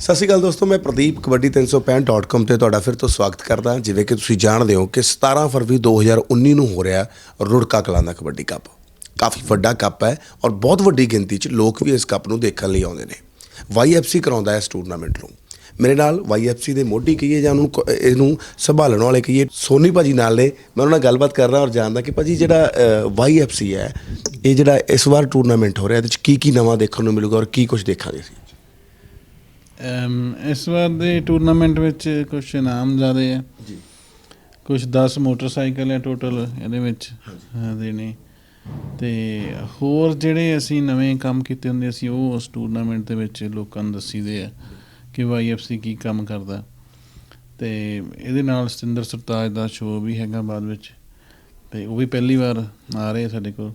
ਸਤਿ ਸ਼੍ਰੀ ਅਕਾਲ ਦੋਸਤੋ ਮੈਂ ਪ੍ਰਦੀਪ ਕਬੱਡੀ 365.com ਤੇ ਤੁਹਾਡਾ ਫਿਰ ਤੋਂ ਸਵਾਗਤ ਕਰਦਾ ਜਿਵੇਂ ਕਿ ਤੁਸੀਂ ਜਾਣਦੇ ਹੋ ਕਿ 17 ਫਰਵਰੀ 2019 ਨੂੰ ਹੋ ਰਿਹਾ ਰੁੜਕਾ ਕਲਾਂ ਦਾ ਕਬੱਡੀ ਕੱਪ। ਕਾਫੀ ਵੱਡਾ ਕੱਪ ਹੈ ਔਰ ਬਹੁਤ ਵੱਡੀ ਗਿਣਤੀ 'ਚ ਲੋਕ ਵੀ ਇਸ ਕੱਪ ਨੂੰ ਦੇਖਣ ਲਈ ਆਉਂਦੇ ਨੇ। YFC ਕਰਾਉਂਦਾ ਹੈ ਇਸ ਟੂਰਨਾਮੈਂਟ ਨੂੰ। ਮੇਰੇ ਨਾਲ YFC ਦੇ ਮੋਢੀ ਕਹੀਏ ਜਾਂ ਉਹਨੂੰ ਕ- ਇਹਨੂੰ ਸੰਭਾਲਣ ਵਾਲੇ ਕਹੀਏ ਸੋਨੀ ਭਾਜੀ ਨਾਲ ਨੇ। ਮੈਂ ਉਹਨਾਂ ਨਾਲ ਗੱਲਬਾਤ ਕਰਦਾ ਔਰ ਜਾਣਦਾ ਕਿ ਭਾਜੀ ਜਿਹੜਾ ਅ, YFC ਹੈ ਇਹ ਜਿਹੜਾ ਇਸ ਵਾਰ ਟੂਰਨਾਮੈਂਟ ਹੋ ਰਿਹਾ ਇਹਦੇ 'ਚ ਕੀ ਕੀ ਨਵਾਂ ਦੇਖਣ ਨੂੰ ਮਿਲੂਗਾ ਔਰ ਕੀ ਕੁਝ ਦੇਖਾਂਗੇ ਅਸੀਂ? ਇਸ ਵਾਰ ਦੇ ਟੂਰਨਾਮੈਂਟ ਵਿੱਚ ਕੁਝ ਇਨਾਮ ਜ਼ਿਆਦੇ ਆ। ਜੀ। ਕੁਝ 10 ਮੋਟਰਸਾਈਕਲ ਆ ਟੋਟਲ ਇਹਦੇ ਵਿੱਚ ਦੇ ਨੇ। ਤੇ ਹੋਰ ਜਿਹੜੇ ਅਸੀਂ ਨਵੇਂ ਕੰਮ ਕੀਤੇ ਹੁੰਦੇ ਅਸੀਂ ਉਹ ਉਸ ਟੂਰਨਾਮੈਂਟ ਦੇ ਵਿੱਚ ਲੋਕਾਂ ਨੂੰ ਦੱਸੀਦੇ ਆ ਕਿ YFC ਕੀ ਕੰਮ ਕਰਦਾ। ਤੇ ਇਹਦੇ ਨਾਲ ਸਤਿੰਦਰ ਸਰਤਾਜ ਦਾ ਸ਼ੋਅ ਵੀ ਹੈਗਾ ਬਾਅਦ ਵਿੱਚ। ਤੇ ਉਹ ਵੀ ਪਹਿਲੀ ਵਾਰ ਆ ਰਹੇ ਆ ਸਾਡੇ ਕੋਲ।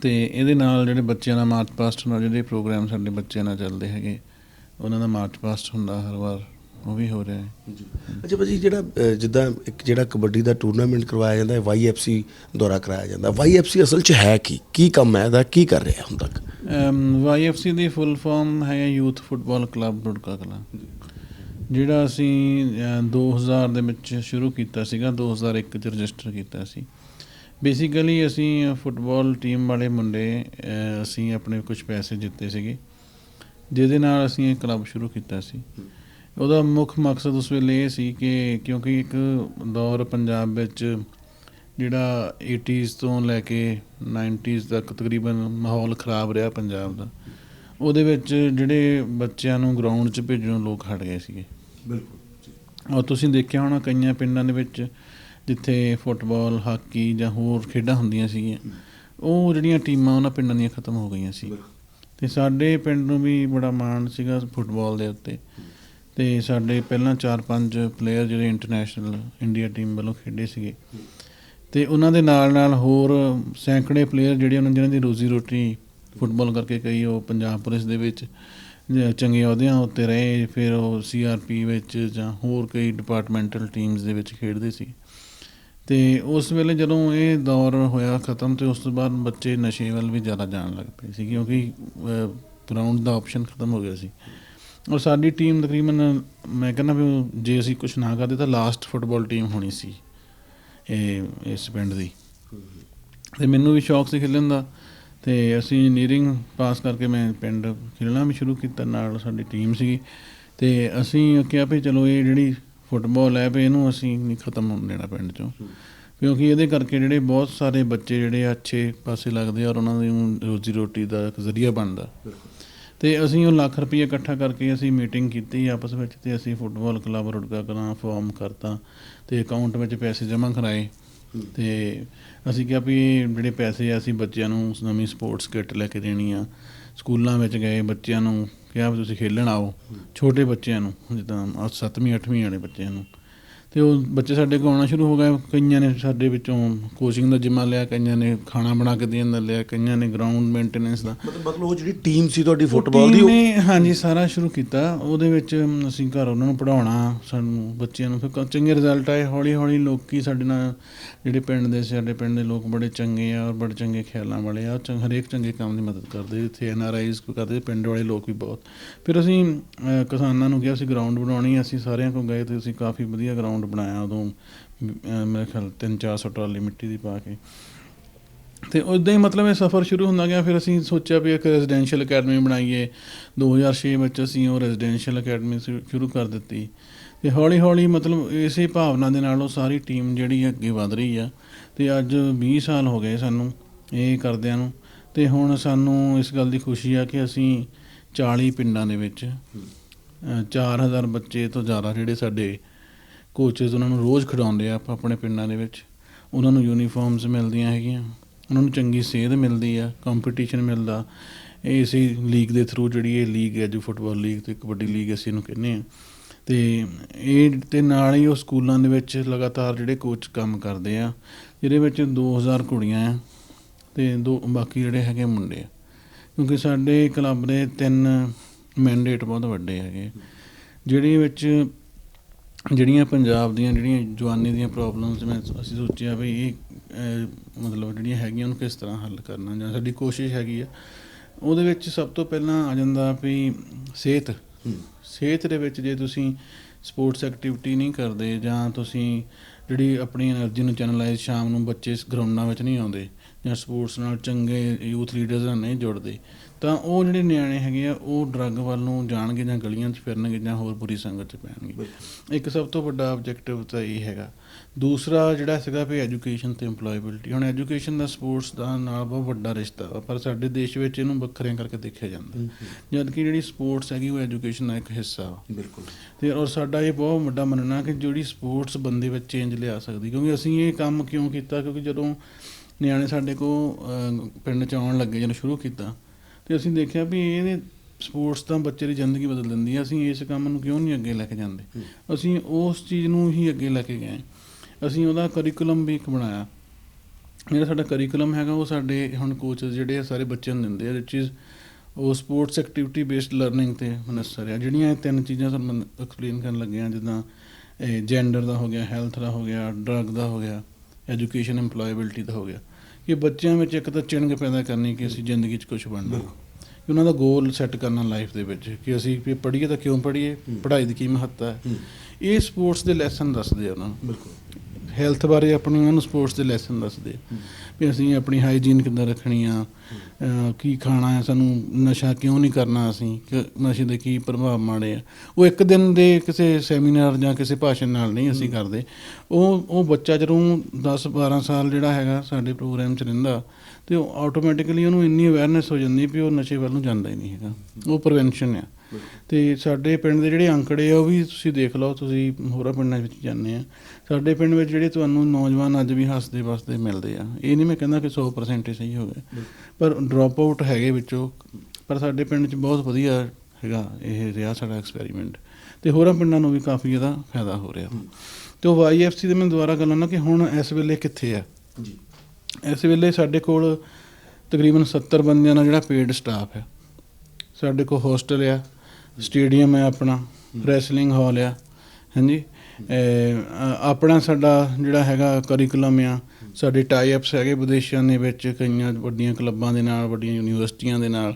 ਤੇ ਇਹਦੇ ਨਾਲ ਜਿਹੜੇ ਬੱਚਿਆਂ ਦਾ ਮਾਰਚ ਪਾਸਟ ਨਾਲ ਜਿਹੜੇ ਪ੍ਰੋਗਰਾਮ ਸਾਡੇ ਬੱਚਿਆਂ ਨਾਲ ਚੱਲਦੇ ਹੈਗੇ। ਉਹਨਾਂ ਦਾ ਮਾਰਚ ਪਾਸਟ ਹੁੰਦਾ ਹਰ ਵਾਰ ਉਹ ਵੀ ਹੋ ਰਿਹਾ ਹੈ। ਅੱਛਾ ਭਾਜੀ ਜਿਹੜਾ ਜਿੱਦਾਂ ਇੱਕ ਜਿਹੜਾ ਕਬੱਡੀ ਦਾ ਟੂਰਨਾਮੈਂਟ ਕਰਵਾਇਆ ਜਾਂਦਾ ਹੈ YFC ਦੁਆਰਾ ਕਰਾਇਆ ਜਾਂਦਾ YFC ਅਸਲ 'ਚ ਹੈ ਕੀ? ਕੀ ਕੰਮ ਹੈ ਇਹਦਾ? ਕੀ ਕਰ ਰਿਹਾ ਹੁਣ ਤੱਕ? YFC ਦੀ ਫੁੱਲ ਫਾਰਮ ਹੈ youth football club Rurka Kalan. ਜਿਹੜਾ ਅਸੀਂ ਅਹ, 2000 ਦੇ ਵਿੱਚ ਸ਼ੁਰੂ ਕੀਤਾ ਸੀਗਾ 2001 ਚ ਰਜਿਸਟਰ ਕੀਤਾ ਸੀ। ਬੇਸਿਕਲੀ ਅਸੀਂ ਫੁੱਟਬਾਲ ਟੀਮ ਵਾਲੇ ਮੁੰਡੇ ਅਸੀਂ ਆਪਣੇ ਕੁਝ ਪੈਸੇ ਜਿੱਤੇ ਸੀਗੇ। ਜਿਹਦੇ ਨਾਲ ਅਸੀਂ ਇਹ ਕਲੱਬ ਸ਼ੁਰੂ ਕੀਤਾ ਸੀ। ਉਹਦਾ ਮੁੱਖ ਮਕਸਦ ਉਸ ਵੇਲੇ ਇਹ ਸੀ ਕਿ ਕਿਉਂਕਿ ਇੱਕ ਦੌਰ ਪੰਜਾਬ ਵਿੱਚ ਜਿਹੜਾ 80s ਤੋਂ ਲੈ ਕੇ 90s ਤੱਕ ਤਕਰੀਬਨ ਮਾਹੌਲ ਖਰਾਬ ਰਿਹਾ ਪੰਜਾਬ ਦਾ ਉਹਦੇ ਵਿੱਚ ਜਿਹੜੇ ਬੱਚਿਆਂ ਨੂੰ ਗਰਾਊਂਡ 'ਚ ਭੇਜਣੋਂ ਲੋਕ ਹਟ ਗਏ ਸੀਗੇ। ਬਿਲਕੁਲ ਔਰ ਤੁਸੀਂ ਦੇਖਿਆ ਹੋਣਾ ਕਈਆਂ ਪਿੰਡਾਂ ਦੇ ਵਿੱਚ ਜਿੱਥੇ ਫੁੱਟਬਾਲ ਹਾਕੀ ਜਾਂ ਹੋਰ ਖੇਡਾਂ ਹੁੰਦੀਆਂ ਸੀਗੀਆਂ ਉਹ ਜਿਹੜੀਆਂ ਟੀਮਾਂ ਉਹਨਾਂ ਪਿੰਡਾਂ ਦੀਆਂ ਖਤਮ ਹੋ ਗਈਆਂ ਸੀ। ਤੇ ਸਾਡੇ ਪਿੰਡ ਨੂੰ ਵੀ ਬੜਾ ਮਾਣ ਸੀਗਾ ਫੁੱਟਬਾਲ ਦੇ ਉੱਤੇ। ਤੇ ਸਾਡੇ ਪਹਿਲਾਂ 4-5 ਪਲੇਅਰ ਜਿਹੜੇ ਇੰਟਰਨੈਸ਼ਨਲ ਇੰਡੀਆ ਟੀਮ ਵੱਲੋਂ ਖੇਡੇ ਸੀਗੇ। ਤੇ ਉਹਨਾਂ ਦੇ ਨਾਲ ਨਾਲ ਹੋਰ ਸੈਂਕੜੇ ਪਲੇਅਰ ਜਿਹੜੇ ਉਹਨਾਂ ਜਿਹਨਾਂ ਦੀ ਰੋਜ਼ੀ ਰੋਟੀ ਫੁੱਟਬਾਲ ਕਰਕੇ ਕਈ ਉਹ ਪੰਜਾਬ ਪੁਲਿਸ ਦੇ ਵਿੱਚ ਚੰਗੇ ਅਹੁਦਿਆਂ ਉੱਤੇ ਰਹੇ, ਫਿਰ ਉਹ ਸੀਆਰਪੀ ਵਿੱਚ ਜਾਂ ਹੋਰ ਕਈ ਡਿਪਾਰਟਮੈਂਟਲ ਟੀਮਸ ਦੇ ਵਿੱਚ ਖੇਡਦੇ ਸੀ। ਤੇ ਉਸ ਵੇਲੇ ਜਦੋਂ ਇਹ ਦੌਰ ਹੋਇਆ ਖਤਮ ਤੇ ਉਸ ਤੋਂ ਬਾਅਦ ਬੱਚੇ ਨਸ਼ੇ ਵੱਲ ਵੀ ਜ਼ਿਆਦਾ ਜਾਣ ਲੱਗ ਪਏ ਸੀ ਕਿਉਂਕਿ ਗਰਾਊਂਡ ਦਾ ਆਪਸ਼ਨ ਖਤਮ ਹੋ ਗਿਆ ਸੀ। ਔਰ ਸਾਡੀ ਟੀਮ ਤਕਰੀਬਨ, ਮੈਂ ਕਹਿੰਦਾ ਵੀ ਜੇ ਅਸੀਂ ਕੁਝ ਨਾ ਕਰਦੇ ਤਾਂ ਲਾਸਟ ਫੁੱਟਬਾਲ ਟੀਮ ਹੋਣੀ ਸੀ ਇਹ, ਇਸ ਪਿੰਡ ਦੀ। ਤੇ ਮੈਨੂੰ ਵੀ ਸ਼ੌਕ ਸੀ ਖੇਲਣ ਦਾ ਤੇ ਅਸੀਂ ਇੰਜੀਨੀਅਰਿੰਗ ਪਾਸ ਕਰਕੇ ਮੈਂ ਪਿੰਡ ਖੇਡਣਾ ਵੀ ਸ਼ੁਰੂ ਕੀਤਾ, ਨਾਲ ਸਾਡੀ ਟੀਮ ਸੀਗੀ। ਤੇ ਅਸੀਂ ਕਿਹਾ ਵੀ ਚਲੋ ਇਹ ਜਿਹੜੀ ਫੁੱਟਬਾਲ ਹੈ ਵੀ ਇਹਨੂੰ ਅਸੀਂ ਨਹੀਂ ਖਤਮ ਹੋਣ ਦੇਣਾ ਪਿੰਡ ਚੋਂ। ਕਿਉਂਕਿ ਇਹਦੇ ਕਰਕੇ ਜਿਹੜੇ ਬਹੁਤ ਸਾਰੇ ਬੱਚੇ ਜਿਹੜੇ ਆ ਅੱਛੇ ਪਾਸੇ ਲੱਗਦੇ ਆ ਔਰ ਉਹਨਾਂ ਦੀ ਰੋਜ਼ੀ ਰੋਟੀ ਦਾ ਇੱਕ ਜ਼ਰੀਆ ਬਣਦਾ। ਤੇ ਅਸੀਂ ਉਹ ਲੱਖ ਰੁਪਏ ਇਕੱਠਾ ਕਰਕੇ ਅਸੀਂ ਮੀਟਿੰਗ ਕੀਤੀ ਆਪਸ ਵਿੱਚ ਤੇ ਅਸੀਂ ਫੁੱਟਬਾਲ ਕਲੱਬ ਰੁੜਕਾ ਕਰਾਂ ਫਾਰਮ ਕਰਤਾ ਤੇ ਅਕਾਊਂਟ ਵਿੱਚ ਪੈਸੇ ਜਮ੍ਹਾਂ ਕਰਾਏ। ਤੇ ਅਸੀਂ ਕਿਹਾ ਵੀ ਜਿਹੜੇ ਪੈਸੇ ਆ ਅਸੀਂ ਬੱਚਿਆਂ ਨੂੰ ਨਵੀਂ ਸਪੋਰਟਸ ਕਿੱਟ ਲੈ ਕੇ ਦੇਣੀ ਆ। ਸਕੂਲਾਂ ਵਿੱਚ ਗਏ ਬੱਚਿਆਂ ਨੂੰ ਕਿਹਾ ਵੀ ਤੁਸੀਂ ਖੇਲਣ ਆਓ ਛੋਟੇ ਬੱਚਿਆਂ ਨੂੰ ਜਿੱਦਾਂ 7ਵੀਂ 8ਵੀਂ ਵਾਲੇ ਬੱਚਿਆਂ ਨੂੰ। ਤੇ ਉਹ ਬੱਚੇ ਸਾਡੇ ਕੋਲ ਆਉਣਾ ਸ਼ੁਰੂ ਹੋ ਗਏ। ਕਈਆਂ ਨੇ ਸਾਡੇ ਵਿੱਚੋਂ ਕੋਚਿੰਗ ਦਾ ਜਿੰਮਾ ਲਿਆ ਕਈਆਂ ਨੇ ਖਾਣਾ ਬਣਾ ਕੇ ਦੇਣ ਦਾ ਲਿਆ ਕਈਆਂ ਨੇ ਗਰਾਊਂਡ ਮੇਨਟੇਨੈਂਸ ਦਾ। ਮਤਲਬ ਮਤਲਬ ਉਹ ਜਿਹੜੀ ਟੀਮ ਸੀ ਤੁਹਾਡੀ ਫੁੱਟਬਾਲ ਦੀ ਉਹ- ਨੇ ਹਾਂਜੀ ਸਾਰਾ ਸ਼ੁਰੂ ਕੀਤਾ। ਉਹਦੇ ਵਿੱਚ ਅਸੀਂ ਘਰ ਉਹਨਾਂ ਨੂੰ ਪੜਾਉਣਾ ਸਾਨੂੰ ਬੱਚਿਆਂ ਨੂੰ ਫਿਰ ਚੰਗੇ ਰਿਜ਼ਲਟ ਆਏ। ਹੌਲੀ ਹੌਲੀ ਲੋਕੀ ਸਾਡੇ ਨਾਲ ਜਿਹੜੇ ਪਿੰਡ ਦੇ ਸਾਡੇ ਪਿੰਡ ਦੇ ਲੋਕ ਬੜੇ ਚੰਗੇ ਆ ਔਰ ਬੜੇ ਚੰਗੇ ਖਿਆਲਾਂ ਵਾਲੇ ਆ। ਚੰਗ ਹਰੇਕ ਚੰਗੇ ਕੰਮ ਦੀ ਮਦਦ ਕਰਦੇ ਇੱਥੇ ਐਨ ਆਰ ਆਈਜ਼ ਕੋ ਕਰਦੇ ਪਿੰਡ ਵਾਲੇ ਲੋਕ ਵੀ ਬਹੁਤ। ਫਿਰ ਅਸੀਂ ਕਿਸਾਨਾਂ ਨੂੰ ਕਿਹਾ ਅਸੀਂ ਗਰਾਊਂਡ ਬਣਾਉਣੀ ਅਸੀਂ ਸਾਰਿਆਂ ਕੋਲ ਗਏ ਤੇ ਅਸੀਂ ਕਾਫੀ ਵਧੀਆ ਗਰਾਊਂਡ ਬਣਾਇਆ ਉਦੋਂ ਅਹ, ਮੇਰੇ ਖਿਆਲ 3-400 ਟਰਾਲੀ ਮਿੱਟੀ ਦੀ ਪਾ ਕੇ। ਤੇ ਉਦਾਂ ਹੀ ਮਤਲਬ ਇਹ ਸਫ਼ਰ ਸ਼ੁਰੂ ਹੁੰਦਾ ਗਿਆ ਫਿਰ ਅਸੀਂ ਸੋਚਿਆ ਵੀ ਇੱਕ ਰੈਜ਼ੀਡੈਂਸ਼ੀਅਲ ਅਕੈਡਮੀ ਬਣਾਈਏ। 2006 ਵਿੱਚ ਅਸੀਂ ਉਹ ਰੈਜ਼ੀਡੈਂਸ਼ੀਅਲ ਅਕੈਡਮੀ ਸ਼ੁ- ਸ਼ੁਰੂ ਕਰ ਦਿੱਤੀ। ਤੇ ਹੌਲੀ ਹੌਲੀ ਮਤਲਬ ਇਸੇ ਭਾਵਨਾ ਦੇ ਨਾਲ ਉਹ ਸਾਰੀ ਟੀਮ ਜਿਹੜੀ ਅੱਗੇ ਵਧ ਰਹੀ ਆ। ਤੇ ਅੱਜ 20 ਸਾਲ ਹੋ ਗਏ ਸਾਨੂੰ ਇਹ ਕਰਦਿਆਂ ਨੂੰ। ਤੇ ਹੁਣ ਸਾਨੂੰ ਇਸ ਗੱਲ ਦੀ ਖੁਸ਼ੀ ਆ ਕਿ ਅਸੀਂ 40 ਪਿੰਡਾਂ ਦੇ ਵਿੱਚ ਅ, 4000 ਬੱਚੇ ਤੋਂ ਜ਼ਿਆਦਾ ਜਿਹੜੇ ਸਾਡੇ ਕੋਚਸ ਉਹਨਾਂ ਨੂੰ ਰੋਜ਼ ਖਿਡਾਉਂਦੇ ਆ ਆਪ- ਆਪਣੇ ਪਿੰਡਾਂ ਦੇ ਵਿੱਚ। ਉਹਨਾਂ ਨੂੰ ਯੂਨੀਫਾਰਮਸ ਮਿਲਦੀਆਂ ਹੈਗੀਆਂ। ਉਹਨਾਂ ਨੂੰ ਚੰਗੀ ਸੇਧ ਮਿਲਦੀ ਆ ਕੰਪੀਟੀਸ਼ਨ ਮਿਲਦਾ। ਇਹ ਇਸੇ ਲੀਗ ਦੇ ਥਰੂ ਜਿਹੜੀ ਇਹ ਲੀਗ ਹੈ, ਜੋ ਫੁੱਟਬਾਲ ਲੀਗ ਤੇ ਕਬੱਡੀ ਲੀਗ ਅਸੀਂ ਇਹਨੂੰ ਕਹਿੰਦੇ ਆ। ਤੇ ਇਹ ਤੇ ਨਾਲ ਹੀ ਉਹ ਸਕੂਲਾਂ ਦੇ ਵਿੱਚ ਲਗਾਤਾਰ ਜਿਹੜੇ ਕੋਚ ਕੰਮ ਕਰਦੇ ਆ, ਜਿਹਦੇ ਵਿੱਚ 2000 ਕੁੜੀਆਂ ਆ ਤੇ ਦੋ ਬਾਕੀ ਜਿਹੜੇ ਹੈਗੇ ਮੁੰਡੇ ਆ। ਕਿਉਂਕਿ ਸਾਡੇ ਕਲੱਬ ਦੇ ਤਿੰਨ ਮੈਂਡੇਟ ਬਹੁਤ ਵੱਡੇ ਹੈਗੇ। ਜਿਹੜੇ ਵਿੱਚ ਜਿਹੜੀਆਂ ਪੰਜਾਬ ਦੀਆਂ ਜਿਹੜੀਆਂ ਜਵਾਨੀ ਦੀਆਂ ਪ੍ਰੋਬਲਮਸ ਮੈਂ ਅਸੀਂ ਸੋਚਿਆ ਵੀ ਇਹ ਮਤਲਬ ਜਿਹੜੀਆਂ ਹੈਗੀਆਂ ਉਹਨੂੰ ਕਿਸ ਤਰ੍ਹਾਂ ਹੱਲ ਕਰਨਾ ਜਾਂ ਸਾਡੀ ਕੋਸ਼ਿਸ਼ ਹੈਗੀ ਆ। ਉਹਦੇ ਵਿੱਚ ਸਭ ਤੋਂ ਪਹਿਲਾਂ ਆ ਜਾਂਦਾ ਵੀ ਸਿਹਤ। ਸਿਹਤ ਦੇ ਵਿੱਚ ਜੇ ਤੁਸੀਂ ਸਪੋਰਟਸ ਐਕਟੀਵਿਟੀ ਨਹੀਂ ਕਰਦੇ ਜਾਂ ਤੁਸੀਂ ਜਿਹੜੀ ਆਪਣੀ એનર્ਜੀ ਨੂੰ ਚੈਨਲਾਈਜ਼ ਸ਼ਾਮ ਨੂੰ ਬੱਚੇ ਗਰਾਊਂਡਾਂ ਵਿੱਚ ਨਹੀਂ ਆਉਂਦੇ ਜਾਂ ਸਪੋਰਟਸ ਨਾਲ ਚੰਗੇ ਯੂਥ ਲੀਡਰਸ ਨਾਲ ਨਹੀਂ ਜੁੜਦੇ ਤਾਂ ਉਹ ਜਿਹੜੇ ਨਿਆਣੇ ਹੈਗੇ ਆ ਉਹ ਡਰੱਗ ਵੱਲ ਨੂੰ ਜਾਣਗੇ ਜਾਂ ਗਲੀਆਂ 'ਚ ਫਿਰਨਗੇ ਜਾਂ ਹੋਰ ਬੁਰੀ ਸੰਗਤ 'ਚ ਪੈਣਗੇ। ਇੱਕ ਸਭ ਤੋਂ ਵੱਡਾ ਆਬਜੈਕਟਿਵ ਤਾਂ ਇਹ ਹੈਗਾ। ਦੂਸਰਾ ਜਿਹੜਾ ਸੀਗਾ ਵੀ ਐਜੂਕੇਸ਼ਨ ਤੇ EMPLOYABILTY ਹੁਣ ਐਜੂਕੇਸ਼ਨ ਦਾ ਸਪੋਰਟਸ ਦਾ ਨਾਲ ਬਹੁਤ ਵੱਡਾ ਰਿਸ਼ਤਾ ਵਾ ਪਰ ਸਾਡੇ ਦੇਸ਼ ਵਿੱਚ ਇਹਨੂੰ ਵੱਖਰਿਆਂ ਕਰਕੇ ਦੇਖਿਆ ਜਾਂਦਾ। ਜਦ ਕਿ ਜਿਹੜੀ ਸਪੋਰਟਸ ਹੈਗੀ ਉਹ ਐਜੂਕੇਸ਼ਨ ਦਾ ਇੱਕ ਹਿੱਸਾ ਵਾ। ਬਿਲਕੁਲ। ਤੇ ਔਰ ਸਾਡਾ ਇਹ ਬਹੁਤ ਵੱਡਾ ਮੰਨਣਾ ਕਿ ਜਿਹੜੀ ਸਪੋਰਟਸ ਬੰਦੇ ਵਿੱਚ ਚੇਂਜ ਲਿਆ ਸਕਦੀ ਕਿਉਂਕਿ ਅਸੀਂ ਇਹ ਕੰਮ ਕਿਉਂ ਕੀਤਾ? ਕਿਉਂਕਿ ਜਦੋਂ ਨਿਆਣੇ ਸਾਡੇ ਕੋ ਪਿੰਡ ਚ ਆਉਣ ਲੱਗੇ ਜਦੋਂ ਸ਼ੁਰੂ ਕੀਤਾ ਤੇ ਅਸੀਂ ਦੇਖਿਆ ਵੀ ਇਹਦੇ ਸਪੋਰਟਸ ਤਾਂ ਬੱਚੇ ਦੀ ਜ਼ਿੰਦਗੀ ਬਦਲ ਦਿੰਦੀ ਹੈ ਅਸੀਂ ਇਸ ਕੰਮ ਨੂੰ ਕਿਉਂ ਨਹੀਂ ਅੱਗੇ ਲੈ ਕੇ ਜਾਂਦੇ? ਅਸੀਂ ਉਸ ਚੀਜ਼ ਨੂੰ ਹੀ ਅੱਗੇ ਲੈ ਕੇ ਗਏ ਅਸੀਂ ਉਹਦਾ ਕਰਿਕੂਲਮ ਵੀ ਇੱਕ ਬਣਾਇਆ। ਜਿਹੜਾ ਸਾਡਾ ਕਰਿਕੂਲਮ ਹੈਗਾ ਉਹ ਸਾਡੇ ਹੁਣ ਕੋਚਸ ਜਿਹੜੇ ਆ ਸਾਰੇ ਬੱਚਿਆਂ ਨੂੰ ਦਿੰਦੇ ਆ which is ਉਹ ਸਪੋਰਟਸ ਐਕਟੀਵਿਟੀ ਬੇਸਡ ਲਰਨਿੰਗ ਤੇ ਮਨਸਰ ਆ। ਜਿਹੜੀਆਂ ਇਹ ਤਿੰਨ ਚੀਜ਼ਾਂ ਤੁਹਾਨੂੰ ਐਕਸਪਲੇਨ ਕਰਨ ਲੱਗੇ ਆ ਜਿੱਦਾਂ ਜੈਂਡਰ ਦਾ ਹੋ ਗਿਆ ਹੈਲਥ ਦਾ ਹੋ ਗਿਆ ਡਰੱਗ ਦਾ ਹੋ ਗਿਆ। ਐਜੂਕੇਸ਼ਨ EMPLOYABILTY ਦਾ ਹੋ ਗਿਆ। ਇਹ ਬੱਚਿਆਂ ਵਿੱਚ ਇੱਕ ਤਾਂ ਚਿੰਗ ਪੈਦਾ ਕਰਨੀ ਕਿ ਅਸੀਂ ਜ਼ਿੰਦਗੀ 'ਚ ਕੁਝ ਬਣਨਾ। ਕਿ ਉਹਨਾਂ ਦਾ ਗੋਲ ਸੈੱਟ ਕਰਨਾ ਲਾਈਫ ਦੇ ਵਿੱਚ ਕਿ ਅਸੀਂ ਵੀ ਪੜ੍ਹੀਏ ਤਾਂ ਕਿਉਂ ਪੜ੍ਹੀਏ? ਪੜ੍ਹਾਈ ਦੀ ਕੀ ਮਹੱਤਤਾ ਹੈ? ਇਹ ਸਪੋਰਟਸ ਦੇ ਲੈਸਨ ਦੱਸਦੇ ਆ ਉਹਨਾਂ ਨੂੰ। ਬਿਲਕੁਲ। ਹੈਲਥ ਬਾਰੇ ਆਪਣੀ ਉਹਨਾਂ ਨੂੰ ਸਪੋਰਟਸ ਦੇ ਲੈਸਨ ਦੱਸਦੇ ਆ। ਵੀ ਅਸੀਂ ਆਪਣੀ ਹਾਈਜੀਨ ਕਿੱਦਾਂ ਰੱਖਣੀ ਆ ਕੀ ਖਾਣਾ ਹੈ ਸਾਨੂੰ ਨਸ਼ਾ ਕਿਉਂ ਨਹੀਂ ਕਰਨਾ ਅਸੀਂ, ਕਿ ਨਸ਼ੇ ਦੇ ਕੀ ਪ੍ਰਭਾਵ ਮਾੜੇ ਆ। ਉਹ ਇੱਕ ਦਿਨ ਦੇ ਕਿਸੇ ਸੈਮੀਨਾਰ ਜਾਂ ਕਿਸੇ ਭਾਸ਼ਣ ਨਾਲ ਨਹੀਂ ਅਸੀਂ ਕਰਦੇ। ਉਹ ਉਹ ਬੱਚਾ ਜਦੋਂ 10 12 ਸਾਲ ਜਿਹੜਾ ਹੈਗਾ ਸਾਡੇ ਪ੍ਰੋਗਰਾਮ 'ਚ ਰਹਿੰਦਾ, ਤੇ ਉਹ ਆਟੋਮੈਟਿਕਲੀ ਉਹਨੂੰ ਇੰਨੀ ਅਵੇਅਰਨੈਸ ਹੋ ਜਾਂਦੀ ਵੀ ਉਹ ਨਸ਼ੇ ਵੱਲ ਨੂੰ ਜਾਂਦਾ ਹੀ ਨਹੀਂ ਹੈਗਾ। ਉਹ ਪ੍ਰੀਵੈਂਸ਼ਨ ਆ। ਤੇ ਸਾਡੇ ਪਿੰਡ ਦੇ ਜਿਹੜੇ ਅੰਕੜੇ ਆ, ਉਹ ਵੀ ਤੁਸੀਂ ਦੇਖ ਲਓ, ਤੁਸੀਂ ਹੋਰਾਂ ਪਿੰਡਾਂ ਵਿੱਚ ਜਾਂਦੇ ਆ। ਸਾਡੇ ਪਿੰਡ ਵਿੱਚ ਜਿਹੜੇ ਤੁਹਾਨੂੰ ਨੌਜਵਾਨ ਅੱਜ ਵੀ ਹੱਸਦੇ ਵਸਦੇ ਮਿਲਦੇ ਆ ਇਹ ਨਹੀਂ ਮੈਂ ਕਹਿੰਦਾ ਕਿ 100% ਹੀ ਸਹੀ ਹੋ ਗਏ ਪਰ ਡ੍ਰੌਪ ਆਊਟ ਹੈਗੇ ਵਿੱਚੋਂ ਪਰ ਸਾਡੇ ਪਿੰਡ 'ਚ ਬਹੁਤ ਵਧੀਆ ਹੈਗਾ ਇਹ ਰਿਹਾ ਸਾਡਾ ਐਕਸਪੈਰੀਮੈਂਟ ਤੇ ਹੋਰਾਂ ਪਿੰਡਾਂ ਨੂੰ ਵੀ ਕਾਫੀ ਇਹਦਾ ਫਾਇਦਾ ਹੋ ਰਿਹਾ। ਤੇ ਉਹ ਵਾਈਐਫਸੀ ਦੇ ਮੈਂ ਦੁਬਾਰਾ ਗੱਲ ਨਾ ਕਿ ਹੁਣ ਇਸ ਵੇਲੇ ਕਿੱਥੇ ਆ? ਜੀ। ਇਸ ਵੇਲੇ ਸਾਡੇ ਕੋਲ ਤਕਰੀਬਨ 70 ਬੰਦਿਆਂ ਦਾ ਜਿਹੜਾ ਪੇਡ ਸਟਾਫ ਹੈ ਸਾਡੇ ਕੋਲ ਹੋਸਟਲ ਆ ਸਟੇਡੀਅਮ ਹੈ ਆਪਣਾ ਰੈਸਲਿੰਗ ਹਾਲ ਆ ਹਾਂਜੀ। ਆਪਣਾ ਸਾਡਾ ਜਿਹੜਾ ਹੈਗਾ ਕਰਿਕੂਲਮ ਆ, ਸਾਡੇ ਟਾਈ ਅਪਸ ਹੈਗੇ ਵਿਦੇਸ਼ਾਂ ਦੇ ਵਿੱਚ, ਕਈਆਂ ਵੱਡੀਆਂ ਕਲੱਬਾਂ ਦੇ ਨਾਲ, ਵੱਡੀਆਂ ਯੂਨੀਵਰਸਿਟੀਆਂ ਦੇ ਨਾਲ,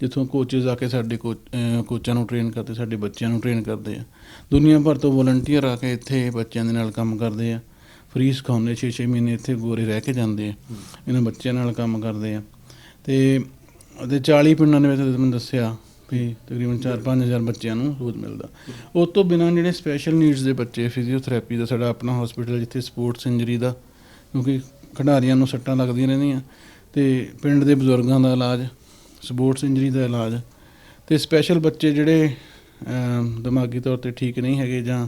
ਜਿੱਥੋਂ ਕੋਚਸ ਆ ਕੇ ਸਾਡੇ ਕੋ- ਕੋਚਾਂ ਨੂੰ ਟ੍ਰੇਨ ਕਰਦੇ, ਸਾਡੇ ਬੱਚਿਆਂ ਨੂੰ ਟ੍ਰੇਨ ਕਰਦੇ ਆ। ਦੁਨੀਆ ਭਰ ਤੋਂ ਵਲੰਟੀਅਰ ਆ ਕੇ ਇੱਥੇ ਬੱਚਿਆਂ ਦੇ ਨਾਲ ਕੰਮ ਕਰਦੇ ਆ। ਫ੍ਰੀ ਸਿਖਾਉਂਦੇ 6-6 ਮਹੀਨੇ ਇੱਥੇ ਗੋਰੇ ਰਹਿ ਕੇ ਜਾਂਦੇ ਆ। ਇਹਨਾਂ ਬੱਚਿਆਂ ਨਾਲ ਕੰਮ ਕਰਦੇ ਆ। ਤੇ ਤੇ 40 ਪਿੰਡਾਂ ਦੇ ਵਿੱਚ ਤੁਹਾਨੂੰ ਦੱਸਿਆ ਵੀ ਤਕਰੀਬਨ 4-5000 ਬੱਚਿਆਂ ਨੂੰ ਰੋਜ਼ ਮਿਲਦਾ। ਉਸ ਤੋਂ ਬਿਨਾਂ ਜਿਹੜੇ ਸਪੈਸ਼ਲ ਨੀਡਸ ਦੇ ਬੱਚੇ ਫਿਜ਼ੀਓਥੈਰੇਪੀ ਦਾ ਸਾਡਾ ਆਪਣਾ ਹਸਪੀਟਲ ਜਿੱਥੇ ਸਪੋਰਟਸ ਇੰਜਰੀ ਦਾ, ਕਿਉਂਕਿ ਖਿਡਾਰੀਆਂ ਨੂੰ ਸੱਟਾਂ ਲੱਗਦੀਆਂ ਰਹਿੰਦੀਆਂ, ਤੇ ਪਿੰਡ ਦੇ ਬਜ਼ੁਰਗਾਂ ਦਾ ਇਲਾਜ ਸਪੋਰਟਸ ਇੰਜਰੀ ਦਾ ਇਲਾਜ, ਤੇ ਸਪੈਸ਼ਲ ਬੱਚੇ ਜਿਹੜੇ ਦਿਮਾਗੀ ਤੌਰ ਤੇ ਠੀਕ ਨਹੀਂ ਹੈਗੇ ਜਾਂ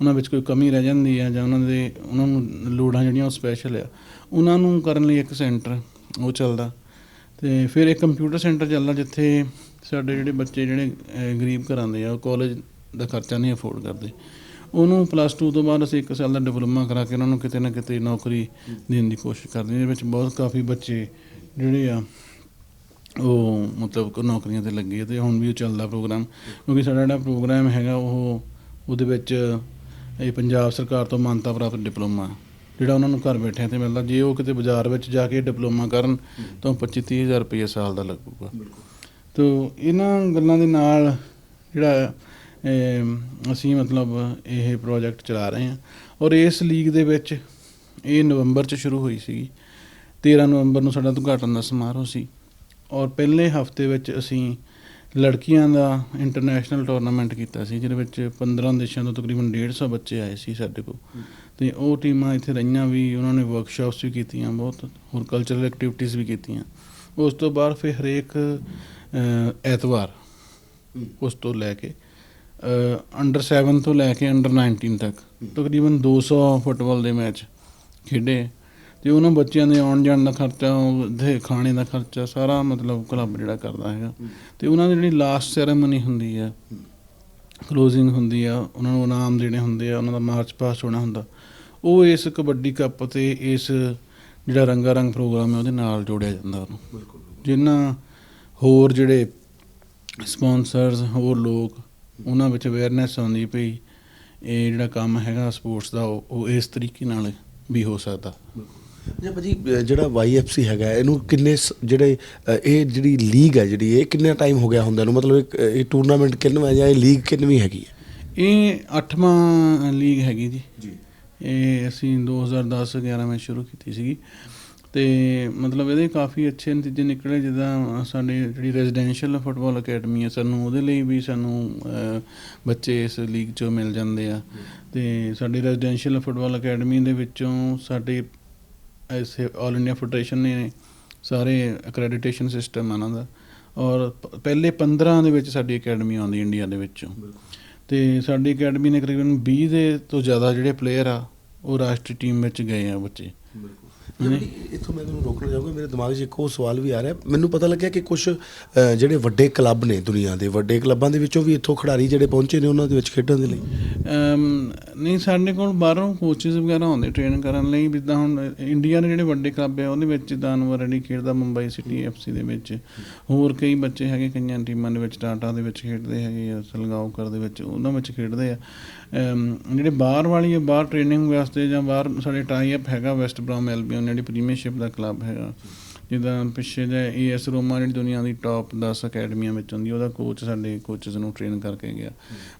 ਉਹਨਾਂ ਵਿੱਚ ਕੋਈ ਕਮੀ ਰਹਿ ਜਾਂਦੀ ਹੈ ਜਾਂ ਉਹਨਾਂ ਦੇ, ਉਹਨਾਂ ਨੂੰ ਲੋੜਾਂ ਜਿਹੜੀਆਂ ਉਹ ਸਪੈਸ਼ਲ ਆ, ਉਹਨਾਂ ਨੂੰ ਕਰਨ ਲਈ ਇੱਕ ਸੈਂਟਰ ਉਹ ਚੱਲਦਾ, ਤੇ ਫਿਰ ਇੱਕ ਕੰਪਿਊਟਰ ਸੈਂਟਰ ਚੱਲਦਾ ਜਿੱਥੇ ਸਾਡੇ ਜਿਹੜੇ ਬੱਚੇ ਜਿਹੜੇ ਗਰੀਬ ਘਰਾਂ ਦੇ ਆ, ਉਹ ਕਾਲਜ ਦਾ ਖਰਚਾ ਨਹੀਂ ਅਫੋਰਡ ਕਰਦੇ। ਉਹਨੂੰ ਪਲੱਸ 2 ਤੋਂ ਬਾਅਦ ਅਸੀਂ ਇੱਕ ਸਾਲ ਦਾ ਡਿਪਲੋਮਾ ਕਰਾ ਕੇ ਉਹਨਾਂ ਨੂੰ ਕਿਤੇ ਨਾ ਕਿਤੇ ਨੌਕਰੀ ਦੇਣ ਦੀ ਕੋਸ਼ਿਸ਼ ਕਰਦੇ ਹਾਂ ਇਹਦੇ ਵਿੱਚ ਬਹੁਤ ਕਾਫੀ ਬੱਚੇ ਜਿਹੜੇ ਆ, ਉਹ ਮਤਲਬ ਕੋ ਨੌਕਰੀਆਂ ਤੇ ਲੱਗੇ ਆ ਤੇ ਹੁਣ ਵੀ ਉਹ ਚੱਲਦਾ ਪ੍ਰੋਗਰਾਮ। ਕਿਉਂਕਿ ਸਾਡਾ ਜਿਹੜਾ ਪ੍ਰੋਗਰਾਮ ਹੈਗਾ, ਉਹ ਉਹਦੇ ਵਿੱਚ ਇਹ ਪੰਜਾਬ ਸਰਕਾਰ ਤੋਂ ਮਾਨਤਾ ਪ੍ਰਾਪਤ ਡਿਪਲੋਮਾ, ਜਿਹੜਾ ਉਹਨਾਂ ਨੂੰ ਘਰ ਬੈਠਿਆਂ ਤੇ ਮਿਲਦਾ। ਜੇ ਉਹ ਕਿਤੇ ਬਾਜ਼ਾਰ ਵਿੱਚ ਜਾ ਕੇ ਡਿਪਲੋਮਾ ਕਰਨ, ਤਾਂ 25 ਹਜ਼ਾਰ ਰੁਪਏ ਸਾਲ ਦਾ ਲੱਗੂਗਾ। ਤੋ ਇਹਨਾਂ ਗੱਲਾਂ ਦੇ ਨਾਲ ਜਿਹੜਾ ਅਸੀਂ ਮਤਲਬ ਇਹ ਪ੍ਰੋਜੈਕਟ ਚਲਾ ਰਹੇ ਹਾਂ। ਔਰ ਇਸ ਲੀਗ ਦੇ ਵਿੱਚ ਇਹ ਨਵੰਬਰ ਚ ਸ਼ੁਰੂ ਹੋਈ ਸੀ 13 ਨਵੰਬਰ ਨੂੰ ਸਾਡਾ ਉਦਘਾਟਨ ਦਾ ਸਮਾਰੋਹ ਸੀ। ਔਰ ਪਹਿਲੇ ਹਫ਼ਤੇ ਵਿੱਚ ਅਸੀਂ ਲੜਕੀਆਂ ਦਾ ਇੰਟਰਨੈਸ਼ਨਲ ਟੂਰਨਾਮੈਂਟ ਕੀਤਾ ਸੀ, ਜਿਹਦੇ ਵਿੱਚ 15 ਦੇਸ਼ਾਂ ਤੋਂ ਤਕਰੀਬਨ 150 ਬੱਚੇ ਆਏ ਸੀ ਸਾਡੇ ਕੋਲ। ਤੇ ਉਹ ਟੀਮਾਂ ਇੱਥੇ ਰਹੀਆਂ ਵੀ, ਉਹਨਾਂ ਨੇ ਵਰਕਸ਼ਾਪਸ ਵੀ ਕੀਤੀਆਂ ਬਹੁਤ, ਹੋਰ ਕਲਚਰਲ ਐਕਟੀਵਿਟੀਜ਼ ਵੀ ਕੀਤੀਆਂ। ਉਸ ਤੋਂ ਬਾਅਦ ਫਿਰ ਹਰੇਕ ਐਤਵਾਰ। ਉਸ ਤੋਂ ਲੈ ਕੇ ਅੰਡਰ 7 ਤੋਂ ਲੈ ਕੇ ਅੰਡਰ 19 ਤੱਕ। ਤਕਰੀਬਨ 200 ਫੁੱਟਬਾਲ ਦੇ ਮੈਚ ਖੇਡੇ। ਤੇ ਉਹਨਾਂ ਬੱਚਿਆਂ ਦੇ ਆਉਣ ਜਾਣ ਦਾ ਖਰਚਾ ਉਹਦੇ ਖਾਣੇ ਦਾ ਖਰਚਾ ਸਾਰਾ ਮਤਲਬ ਕਲੱਬ ਜਿਹੜਾ ਕਰਦਾ ਹੈਗਾ। ਤੇ ਉਹਨਾਂ ਦੀ ਜਿਹੜੀ ਲਾਸਟ ਸੈਰੇਮਨੀ ਹੁੰਦੀ ਆ ਕਲੋਜ਼ਿੰਗ ਹੁੰਦੀ ਆ ਉਹਨਾਂ ਨੂੰ ਇਨਾਮ ਦੇਣੇ ਹੁੰਦੇ ਆ ਉਹਨਾਂ ਦਾ ਮਾਰਚ ਪਾਸ ਹੋਣਾ ਹੁੰਦਾ। ਉਹ ਇਸ ਕਬੱਡੀ ਕੱਪ ਤੇ ਇਸ ਜਿਹੜਾ ਰੰਗਾ ਰੰਗ ਪ੍ਰੋਗਰਾਮ ਹੈ ਉਹਦੇ ਨਾਲ ਜੋੜਿਆ ਜਾਂਦਾ ਉਹਨੂੰ। ਬਿਲਕੁਲ ਜਿਨ੍ਹਾਂ ਹੋਰ ਜਿਹੜੇ ਸਪਾਂਸਰਸ ਹੋਰ ਲੋਕ ਉਹਨਾਂ ਵਿੱਚ ਅਵੇਅਰਨੈਸ ਆਉਂਦੀ ਪਈ ਇਹ ਜਿਹੜਾ ਕੰਮ ਹੈਗਾ ਸਪੋਰਟਸ ਦਾ ਉਹ ਇਸ ਤਰੀਕੇ ਨਾਲ ਵੀ ਹੋ ਸਕਦਾ। ਜੀ ਭਾਜੀ ਜਿਹੜਾ YFC ਹੈਗਾ ਇਹਨੂੰ ਕਿੰਨੇ ਜਿਹੜੇ ਇਹ ਜਿਹੜੀ ਲੀਗ ਹੈ ਜਿਹੜੀ ਇਹ ਕਿੰਨਾ ਟਾਈਮ ਹੋ ਗਿਆ ਹੁੰਦਾ ਨੂੰ? ਮਤਲਬ ਇਹ ਟੂਰਨਾਮੈਂਟ ਕਿੰਨਵਾਂ ਜਾਂ ਇਹ ਲੀਗ ਕਿੰਨਵੀਂ ਹੈਗੀ ਹੈ? ਇਹ 8ਵਾਂ ਲੀਗ ਹੈਗੀ ਜੀ। ਜੀ। ਇਹ ਅਸੀਂ 2010 11 ਵਿੱਚ ਸ਼ੁਰੂ ਕੀਤੀ ਸੀਗੀ। ਤੇ ਮਤਲਬ ਇਹਦੇ ਕਾਫੀ ਅੱਛੇ ਨਤੀਜੇ ਨਿਕਲੇ ਜਿੱਦਾਂ ਸਾਡੇ ਜਿਹੜੀ ਰੈਜ਼ੀਡੈਂਸ਼ੀਅਲ ਫੁੱਟਬਾਲ ਅਕੈਡਮੀ ਹੈ ਸਾਨੂੰ ਉਹਦੇ ਲਈ ਵੀ ਸਾਨੂੰ ਬੱਚੇ ਇਸ ਲੀਗ ਚੋਂ ਮਿਲ ਜਾਂਦੇ ਆ। ਤੇ ਸਾਡੀ ਰੈਜ਼ੀਡੈਂਸ਼ੀਅਲ ਫੁੱਟਬਾਲ ਅਕੈਡਮੀ ਦੇ ਵਿੱਚੋਂ ਸਾਡੇ ਐਸੇ ਆਲ ਇੰਡੀਆ ਫੈਡਰੇਸ਼ਨ ਨੇ ਸਾਰੇ ਅਕ੍ਰੈਡੀਟੇਸ਼ਨ ਸਿਸਟਮ ਇਹਨਾਂ ਦਾ। ਔਰ ਪਹਿਲੇ 15 ਦੇ ਵਿੱਚ ਸਾਡੀ ਅਕੈਡਮੀ ਆਉਂਦੀ ਇੰਡੀਆ ਦੇ ਵਿੱਚੋਂ। ਤੇ ਸਾਡੀ ਅਕੈਡਮੀ ਨੇ ਤਕਰੀਬਨ 20 ਦੇ ਤੋਂ ਜ਼ਿਆਦਾ ਜਿਹੜੇ ਪਲੇਅਰ ਆ, ਉਹ ਰਾਸ਼ਟਰੀ ਟੀਮ ਵਿੱਚ ਗਏ ਆ ਬੱਚੇ। ਬਿਲਕੁਲ ਇੱਥੋਂ ਮੈਂ ਤੁਹਾਨੂੰ ਰੋਕਣਾ ਚਾਹੂੰਗਾ ਮੇਰੇ ਦਿਮਾਗ 'ਚ ਇੱਕ ਹੋਰ ਸਵਾਲ ਵੀ ਆ ਰਿਹਾ। ਮੈਨੂੰ ਪਤਾ ਲੱਗਿਆ ਕਿ ਕੁਝ ਜਿਹੜੇ ਵੱਡੇ ਕਲੱਬ ਨੇ ਦੁਨੀਆ ਦੇ ਵੱਡੇ ਕਲੱਬਾਂ ਦੇ ਵਿੱਚੋਂ ਵੀ ਇੱਥੋਂ ਖਿਡਾਰੀ ਜਿਹੜੇ ਪਹੁੰਚੇ ਨੇ ਉਹਨਾਂ ਦੇ ਵਿੱਚ ਖੇਡਣ ਦੇ ਲਈ। ਨਹੀਂ ਸਾਡੇ ਕੋਲ ਬਾਹਰੋਂ ਕੋਚਿਸ ਵਗੈਰਾ ਆਉਂਦੇ ਟ੍ਰੇਨ ਕਰਨ ਲਈ ਜਿੱਦਾਂ ਹੁਣ ਇੰਡੀਆ ਦੇ ਜਿਹੜੇ ਵੱਡੇ ਕਲੱਬ ਆ ਉਹਦੇ ਵਿੱਚ ਜਿੱਦਾਂ ਅਨਵਰ ਅਲੀ ਖੇਡਦਾ ਮੁੰਬਈ ਸਿਟੀ ਐਫਸੀ ਦੇ ਵਿੱਚ। ਹੋਰ ਕਈ ਬੱਚੇ ਹੈਗੇ ਕਈਆਂ ਟੀਮਾਂ ਦੇ ਵਿੱਚ ਟਾਟਾ ਦੇ ਵਿੱਚ ਖੇਡਦੇ ਹੈਗੇ ਆ ਸਲਗਾਓਕਰ ਦੇ ਵਿੱਚ ਉਹਨਾਂ ਵਿੱਚ ਖੇਡਦੇ ਆ। ਜਿਹੜੇ ਬਾਹਰ ਵਾਲੀ ਆ, ਬਾਹਰ ਟ੍ਰੇਨਿੰਗ ਵਾਸਤੇ ਜਾਂ ਬਾਹਰ ਸਾਡੇ ਟਾਈ ਅਪ ਹੈਗਾ ਵੈਸਟ ਬ੍ਰਾਮ ਐਲਬੀਓਨ ਜਿਹੜੀ ਪ੍ਰੀਮੀਅਰਸ਼ਿਪ ਦਾ ਕਲੱਬ ਹੈਗਾ। ਜਿੱਦਾਂ ਪਿੱਛੇ ਜੇ ਏਐਸ ਰੋਮਾ ਜਿਹੜੀ ਦੁਨੀਆ ਦੀ ਟੌਪ 10 ਅਕੈਡਮੀਆਂ ਵਿੱਚ ਹੁੰਦੀ, ਉਹਦਾ ਕੋਚ ਸਾਡੇ ਕੋਚਸ ਨੂੰ ਟ੍ਰੇਨ ਕਰਕੇ ਗਿਆ।